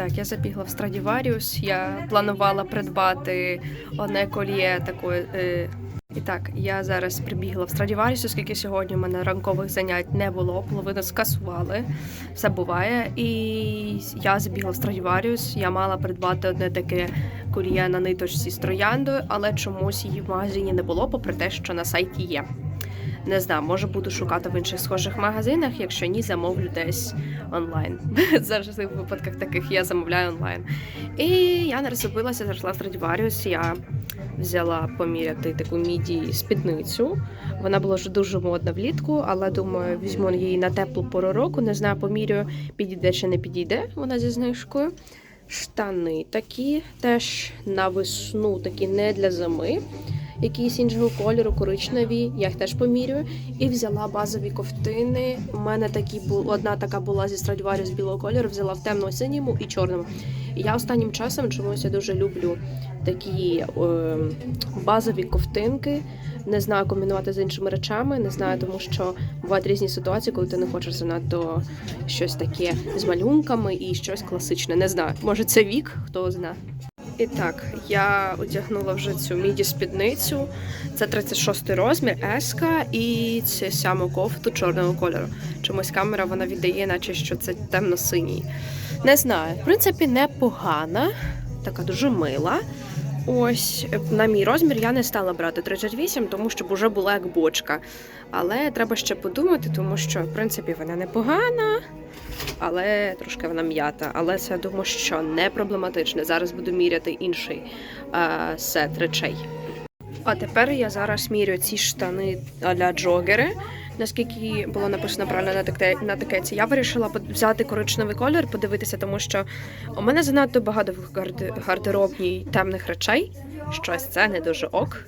так, я забігла в Страдіваріус. Я планувала придбати одне коліє такої. Е... І так, я зараз прибігла в Страдіваріус, оскільки сьогодні у мене ранкових занять не було, половину скасували. Все буває. І я забігла в Страдіваріус. Я мала придбати одне таке коліє на ниточці з трояндою, але чомусь її в магазині не було, попри те, що на сайті є. Не знаю, може буду шукати в інших схожих магазинах. Якщо ні, замовлю десь онлайн. Завжди в випадках таких я замовляю онлайн. І я не розробилася, зайшла в Stradivarius, Я взяла поміряти таку міді спідницю. Вона була вже дуже модна влітку, але думаю, візьму її на теплу пору року. Не знаю, поміряю, підійде чи не підійде вона зі знижкою. Штани такі, теж на весну, такі не для зими якісь іншого кольору, коричневі. Я їх теж помірюю. І взяла базові ковтини. У мене такі бу... одна така була зі з білого кольору, взяла в темно-синьому і чорному. Я останнім часом чомусь я дуже люблю такі е, базові ковтинки. Не знаю комбінувати з іншими речами, не знаю, тому що бувають різні ситуації, коли ти не хочеш занадто щось таке з малюнками і щось класичне. Не знаю. Може це вік, хто знає. І так, я одягнула вже цю міді спідницю. Це 36 розмір, еска і цю саму кофту чорного кольору. Чомусь камера вона віддає, наче що це темно-синій. Не знаю, в принципі, непогана, така дуже мила. Ось на мій розмір я не стала брати 38, тому що вже була як бочка. Але треба ще подумати, тому що в принципі вона непогана, але трошки вона м'ята. Але це я думаю, що не проблематичне. Зараз буду міряти інший е, сет речей. А тепер я зараз мірю ці штани для джогери. Наскільки було написано правильно на таке на такеці, я вирішила взяти коричневий колір, подивитися, тому що у мене занадто багато в гардеробній темних речей. Щось це не дуже ок.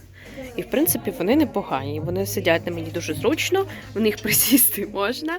І в принципі вони непогані. Вони сидять на мені дуже зручно, в них присісти можна.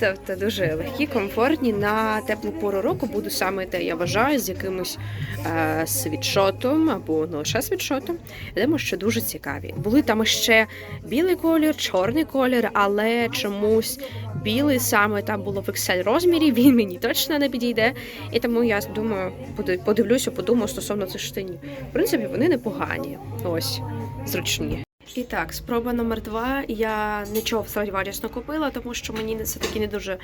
Тобто дуже легкі, комфортні. На теплу пору року буду саме те, я вважаю, з якимось е, світшотом або не лише світшотом. Я що дуже цікаві. Були там ще білий колір, чорний колір, але чомусь білий саме там було в XL розмірі. Він мені точно не підійде. І тому я думаю, поди- подивлюся, подумаю стосовно цих штанів. В принципі, вони непогані. Ось зручні. І так, спроба номер два. Я нічого в купила, тому що мені це такі не дуже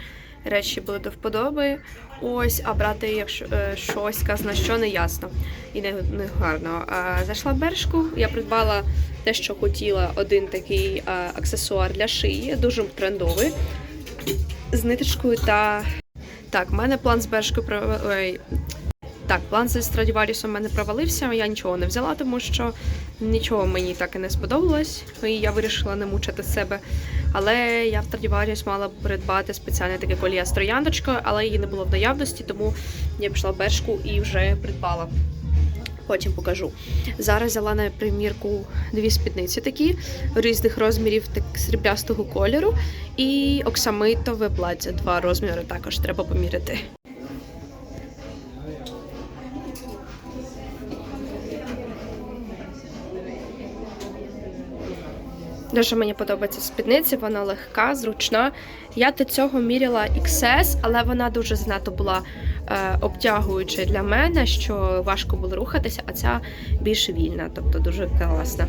речі були до вподоби. Ось, а брати якщо е, щось казна, що не ясно і не, не гарно. А, зайшла в Бершку, я придбала те, що хотіла, один такий а, аксесуар для шиї, дуже трендовий, з ниточкою та. Так, в мене план з Бершкою так, план зі Страдіварісом в мене провалився. Я нічого не взяла, тому що нічого мені так і не сподобалось. І я вирішила не мучити себе. Але я в Страдіваріс мала придбати спеціальне таке коліє з трояндочкою, але її не було в наявності, тому я пішла в Бершку і вже придбала. Потім покажу. Зараз взяла на примірку дві спідниці такі різних розмірів, так сріблястого кольору, і оксамитове плаття. Два розміри також треба поміряти. Дуже мені подобається спідниця, вона легка, зручна. Я до цього міряла XS, але вона дуже занадто була е, обтягуюча для мене, що важко було рухатися, а ця більш вільна, тобто дуже класна.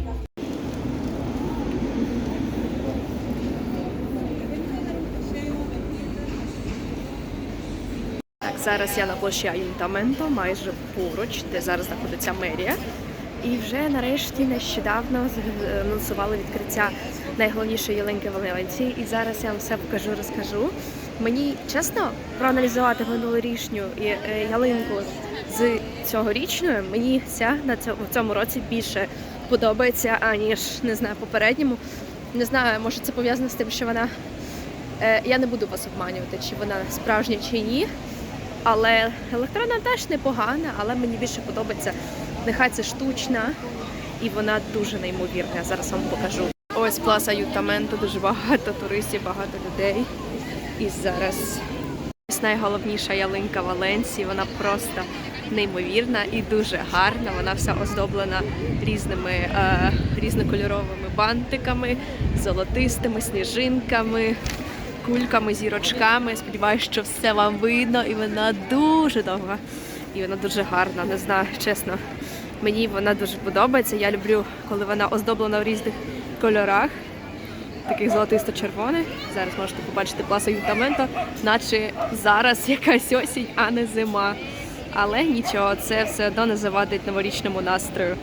Так, зараз я на площі Аюнтаменто, майже поруч, де зараз знаходиться мерія. І вже нарешті нещодавно анонсували відкриття найголовнішої ялинки в Валенції. І зараз я вам все покажу, розкажу. Мені чесно проаналізувати минулорічню е, ялинку з цьогорічною. Мені ця на цьому в цьому році більше подобається, аніж не знаю, попередньому. Не знаю, може це пов'язано з тим, що вона. Е, я не буду вас обманювати, чи вона справжня чи ні. Але електронна теж непогана, але мені більше подобається. Нехай це штучна, і вона дуже неймовірна. Зараз вам покажу. Ось пласа Ютаменто, дуже багато туристів, багато людей. І зараз ось найголовніша ялинка Валенсії. Вона просто неймовірна і дуже гарна. Вона вся оздоблена різними е, різнокольоровими бантиками, золотистими сніжинками кульками, зірочками. Сподіваюсь, що все вам видно, і вона дуже довга. і вона дуже гарна, не знаю, чесно. Мені вона дуже подобається. Я люблю, коли вона оздоблена в різних кольорах, таких золотисто-червоних. Зараз можете побачити пласа Ютаменто, наче зараз якась осінь, а не зима. Але нічого, це все одно не завадить новорічному настрою.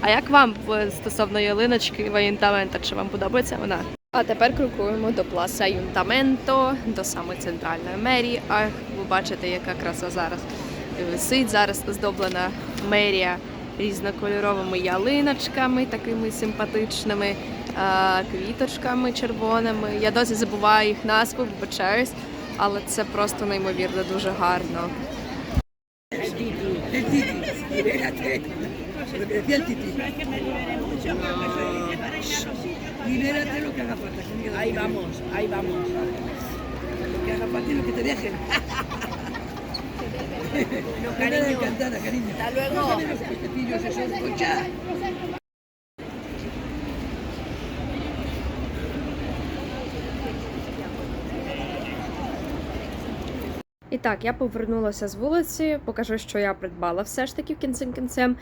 А як вам е, стосовно ялиночки Ваєнтамента? Чи вам подобається вона? А тепер крокуємо до пласа Юнтаменто, до самої центральної мерії. А ви бачите, яка краса зараз висить. Зараз оздоблена мерія різнокольоровими ялиночками, такими симпатичними, квіточками червоними. Я досі забуваю їх назву, вибачаюсь, але це просто неймовірно дуже гарно. Ahí vamos, ahí vamos. Que haga y lo que te dejen. Una cariño, encantada, cariño. hasta luego. І так, я повернулася з вулиці, покажу, що я придбала все ж таки в кінцем кінцем.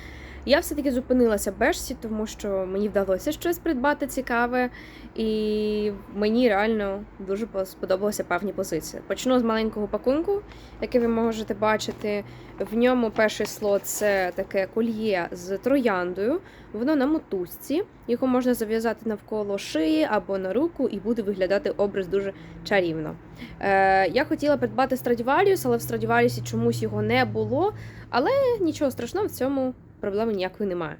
Я все-таки зупинилася в Бешсі, тому що мені вдалося щось придбати цікаве, і мені реально дуже сподобалися певні позиції. Почну з маленького пакунку, який ви можете бачити. В ньому перший слот це таке кольє з трояндою. Воно на мотузці, його можна зав'язати навколо шиї або на руку, і буде виглядати образ дуже чарівно. Е, я хотіла придбати Stradivarius, але в Stradivarius чомусь його не було. Але нічого страшного, в цьому проблеми ніякої немає.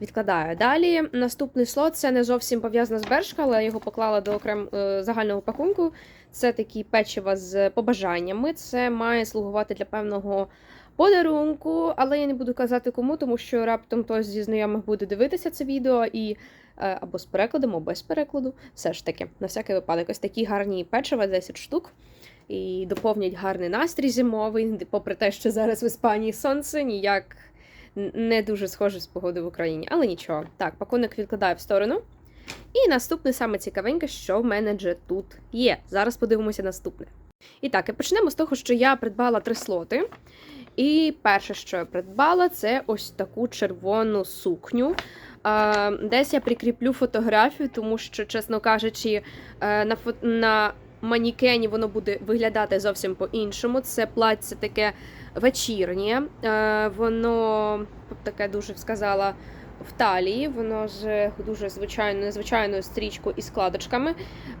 Відкладаю. Далі наступний слот це не зовсім пов'язано з Бершка, але я його поклала до окрем е, загального пакунку. Це такі печива з побажаннями. Це має слугувати для певного подарунку, але я не буду казати кому, тому що раптом хтось зі знайомих буде дивитися це відео і е, або з перекладом, або без перекладу. Все ж таки, на всякий випадок, ось такі гарні печива, 10 штук. І доповнять гарний настрій зимовий, попри те, що зараз в Іспанії сонце ніяк не дуже схоже з погоди в Україні, але нічого. Так, пакунок відкладаю в сторону. І наступне саме цікавеньке, що в мене вже тут є. Зараз подивимося наступне. І так, і почнемо з того, що я придбала три слоти. І перше, що я придбала, це ось таку червону сукню. Десь я прикріплю фотографію, тому що, чесно кажучи, е, на, на манікені воно буде виглядати зовсім по-іншому. Це плаття таке вечірнє. Е, Воно таке дуже сказала. В талії, воно з дуже звичайною звичайною стрічкою і складочками.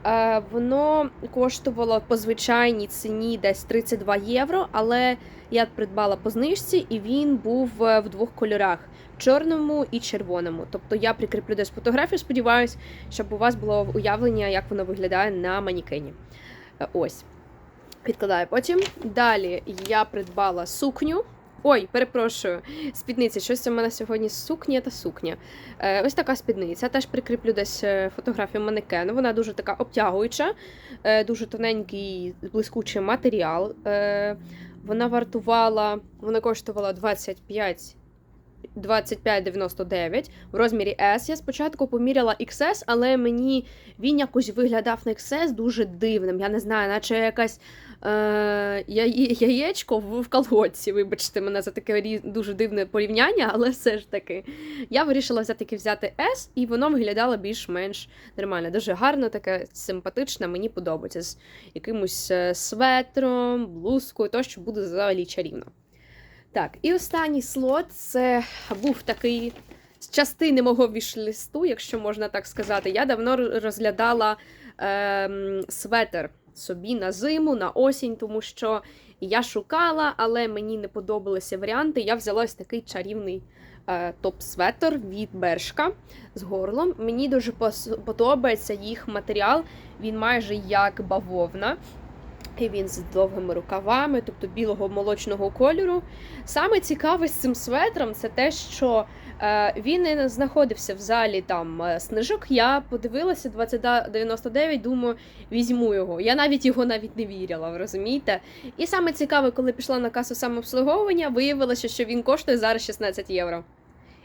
Е, воно коштувало по звичайній ціні десь 32 євро, але я придбала по знижці, і він був е, в двох кольорах: чорному і червоному. Тобто я прикріплю десь фотографію, сподіваюсь, щоб у вас було уявлення, як воно виглядає на манікені. Е, Ось. Відкладаю потім. Далі я придбала сукню. Ой, перепрошую, спідниця. Щось у мене сьогодні сукня та сукня. Е, ось така спідниця. Теж прикріплю десь е, фотографію манекену. Вона дуже така обтягуюча, е, дуже тоненький, блискучий матеріал. Е, вона вартувала, вона коштувала 25 25,99 в розмірі S. Я спочатку поміряла XS, але мені він якось виглядав на XS дуже дивним. Я не знаю, наче якась е, яєчко в, колготці. Вибачте мене за таке дуже дивне порівняння, але все ж таки. Я вирішила все-таки взяти S, і воно виглядало більш-менш нормально. Дуже гарно, таке симпатичне, мені подобається. З якимось е, светром, блузкою, то що буде взагалі чарівно. Так, і останній слот це був такий з частини мого вішлисту, якщо можна так сказати. Я давно розглядала ем, светр собі на зиму, на осінь, тому що я шукала, але мені не подобалися варіанти. Я взяла ось такий чарівний е, топ-светр від Бершка з горлом. Мені дуже подобається їх матеріал. Він майже як бавовна. І він з довгими рукавами, тобто білого молочного кольору. Саме цікаве з цим светром це те, що е, він не знаходився в залі там е, снижок. Я подивилася 2099, думаю, візьму його. Я навіть його навіть не вірила, ви розумієте? І саме цікаве, коли пішла на касу самообслуговування, виявилося, що він коштує зараз 16 євро.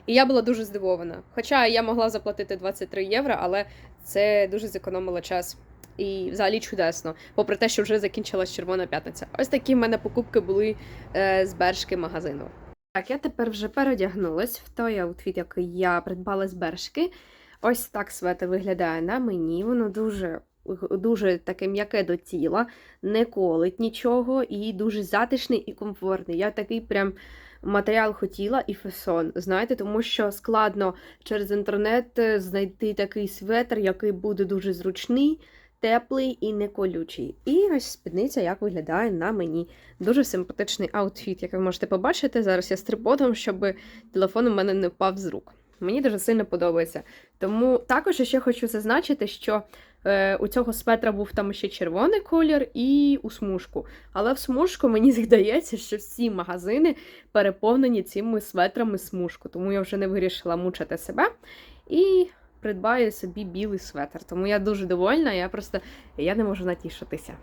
І я була дуже здивована. Хоча я могла заплатити 23 євро, але це дуже зекономило час і взагалі чудесно, попри те, що вже закінчилась червона п'ятниця. Ось такі в мене покупки були е, з бершки магазину. Так, я тепер вже переодягнулась в той аутфіт, який я придбала з бершки. Ось так светр виглядає на мені. Воно дуже, дуже таке м'яке до тіла, не колить нічого і дуже затишний і комфортний. Я такий прям матеріал хотіла і фасон, знаєте, тому що складно через інтернет е, знайти такий светр, який буде дуже зручний, теплий і не колючий. І ось спідниця, як виглядає на мені. Дуже симпатичний аутфіт, як ви можете побачити. Зараз я з триподом, щоб телефон у мене не впав з рук. Мені дуже сильно подобається. Тому також ще хочу зазначити, що е, у цього светра був там ще червоний колір і у смужку. Але в смужку мені здається, що всі магазини переповнені цими светрами смужку. Тому я вже не вирішила мучити себе і придбаю собі білий светр. Тому я дуже довольна, я просто я не можу натішитися.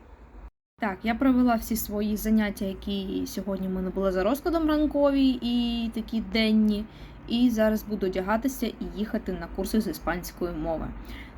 Так, я провела всі свої заняття, які сьогодні в мене були за розкладом ранкові і такі денні. І зараз буду одягатися і їхати на курси з іспанської мови.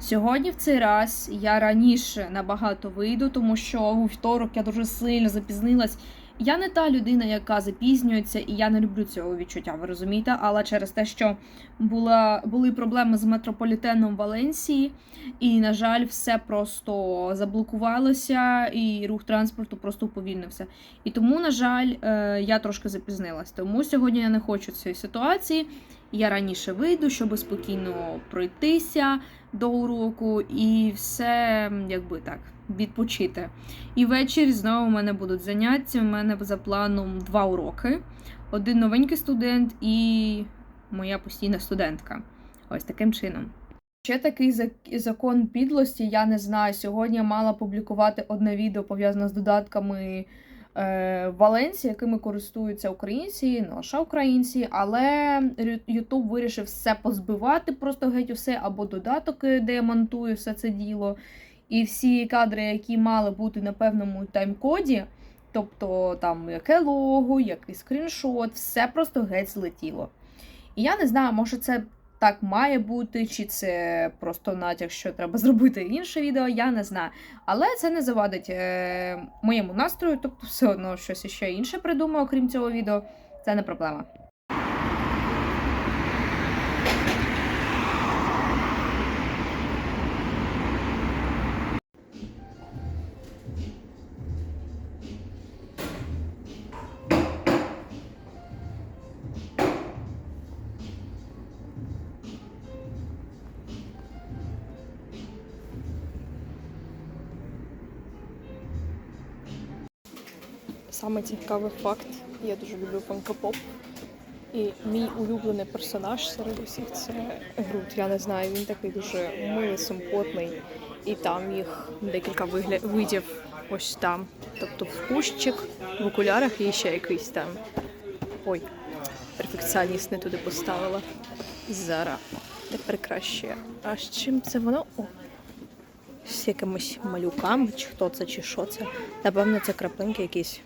Сьогодні в цей раз я раніше набагато вийду, тому що у вівторок я дуже сильно запізнилась. Я не та людина, яка запізнюється, і я не люблю цього відчуття, ви розумієте? Але через те, що була, були проблеми з метрополітеном Валенсії, і, на жаль, все просто заблокувалося, і рух транспорту просто уповільнився. І тому, на жаль, е, я трошки запізнилась. Тому сьогодні я не хочу цієї ситуації. Я раніше вийду, щоб спокійно пройтися до уроку і все, якби так, відпочити. І ввечері знову у мене будуть заняття. У мене за планом два уроки: один новенький студент і моя постійна студентка. Ось таким чином. Ще такий закон підлості, я не знаю. Сьогодні я мала публікувати одне відео пов'язане з додатками е, Валенсії, якими користуються українці, не лише українці, але Ютуб вирішив все позбивати, просто геть усе, або додаток, е, де я монтую все це діло. І всі кадри, які мали бути на певному тайм-коді, тобто там яке лого, який скріншот, все просто геть злетіло. І я не знаю, може це так має бути, чи це просто натяк, що треба зробити інше відео, я не знаю. Але це не завадить е, моєму настрою, тобто все одно щось ще інше придумаю, окрім цього відео, це не проблема. Саме цікавий факт, я дуже люблю фанкопоп. І мій улюблений персонаж серед усіх це Грут. Я не знаю, він такий дуже милий, симпотний. І там їх декілька вигля... видів ось там. Тобто в кущик, в окулярах і ще якийсь там. Ой, перфекціоніст не туди поставила. Зараз. Тепер краще. А з чим це воно? О, з якимись малюками, чи хто це, чи що це. Напевно, це краплинки якісь.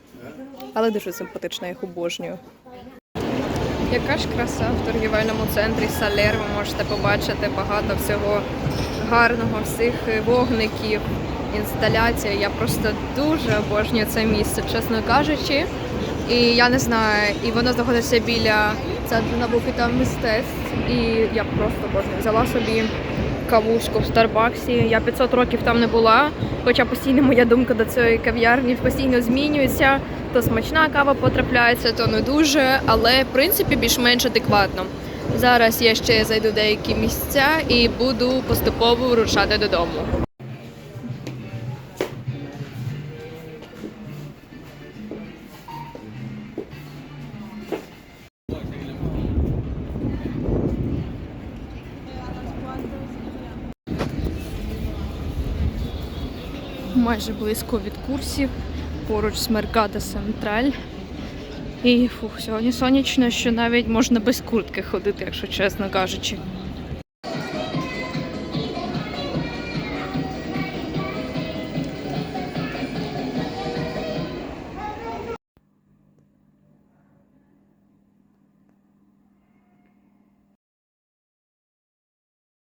Але дуже симпатично, я їх обожнюю. Яка ж краса в торгівельному центрі Салер, ви можете побачити багато всього гарного, всіх вогників, інсталяцій. Я просто дуже обожнюю це місце, чесно кажучи. І я не знаю, і воно знаходиться біля центру науки та мистецтв. І я просто обожнюю. Взяла собі кавушку в Старбаксі. Я 500 років там не була, хоча постійно моя думка до цієї кав'ярні постійно змінюється. То смачна кава потрапляється, то не дуже, але в принципі більш-менш адекватно. Зараз я ще зайду деякі місця і буду поступово вирушати додому. Майже близько від курсів, поруч з Мерката Централь. І фух, сьогодні сонячно, що навіть можна без куртки ходити, якщо чесно кажучи.